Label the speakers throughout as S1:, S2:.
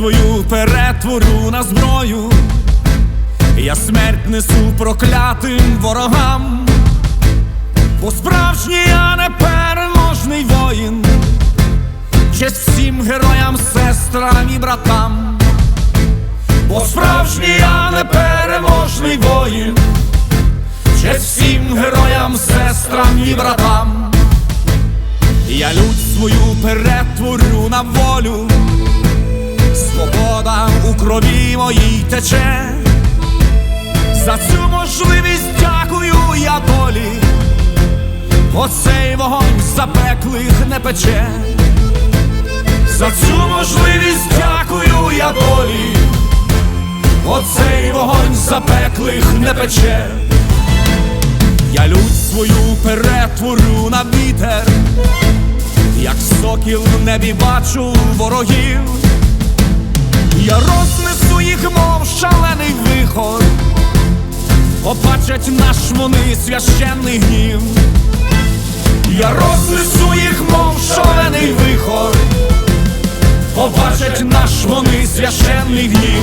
S1: свою перетворю на зброю, я смерть несу проклятим ворогам, бо справжній я непереможний воїн, честь всім героям, сестрам і братам, бо справжній я непереможний воїн, честь всім героям, сестрам і братам. Я лють свою перетворю на волю, крові моїй тече. За цю можливість дякую я долі, оцей вогонь запеклих не пече. За цю можливість дякую я долі, оцей вогонь запеклих не пече. Я лють свою перетворю на вітер, як сокіл в небі бачу ворогів, побачать наш вони священний гнів, я рознесу їх, мов шалений вихор, побачать наш вони священний гнів.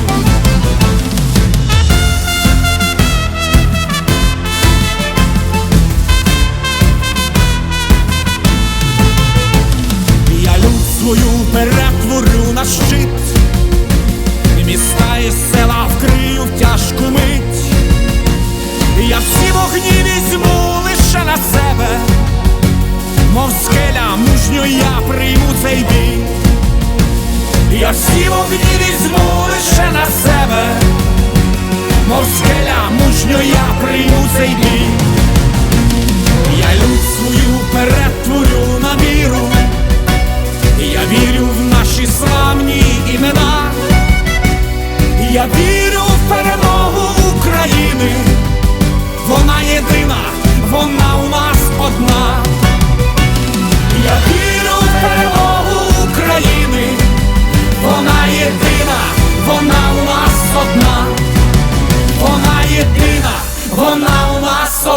S1: Мов скеля мужньо я прийму цей бій. Я всі вогні візьму лише на себе, мов скеля мужньо я прийму цей бій. Я лють свою перетворю на віру. Я вірю в наші славні імена, я вірю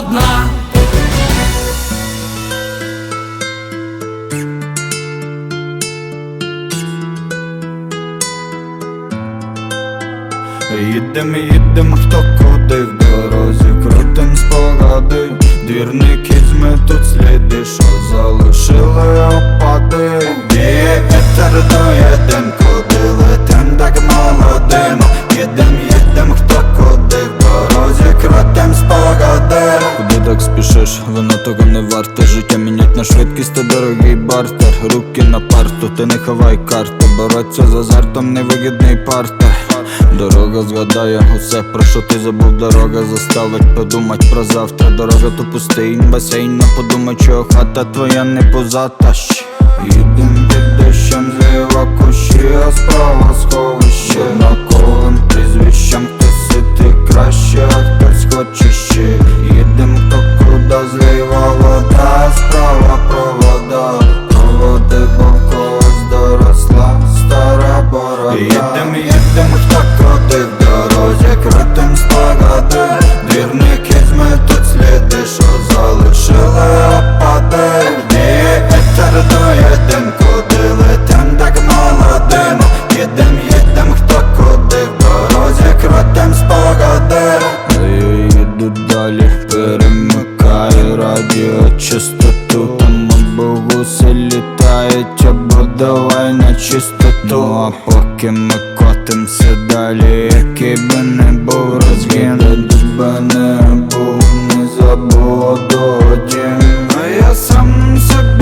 S1: одна.
S2: Їдем, їдем, хто куди в дорозі, крутим спогади Двірники зметуть сліди, що залишили так спішиш, воно того не варте. Життя мінять на швидкість та дорогий бартер. Руки на парту, ти не ховай карти Бороться з азартом, невигідний партер. Дорога згадає усе, про що ти забув, дорога заставить подумать про завтра. Дорога то пустий басейн, но подумай, чого хата твоя не позата. Їдем під дощем, зліва кущі, а справа сховище. Однаковим прізвищем хтось іти краще, Їдем, їдем, хто куди в дорозі, крутим спогади Двірники зметуть сліди, що залишили опади. Віє вітер дує дим, куди летим так молодим Їдем, їдем, хто куди в дорозі, крутим спогади Я їду далі, перемикаю радіо частоту Там або гуси літають, або давай на чистоту Йдемо, поки ми котимся далі, який би не був розгін Ледь би не був, не забув А я сам себе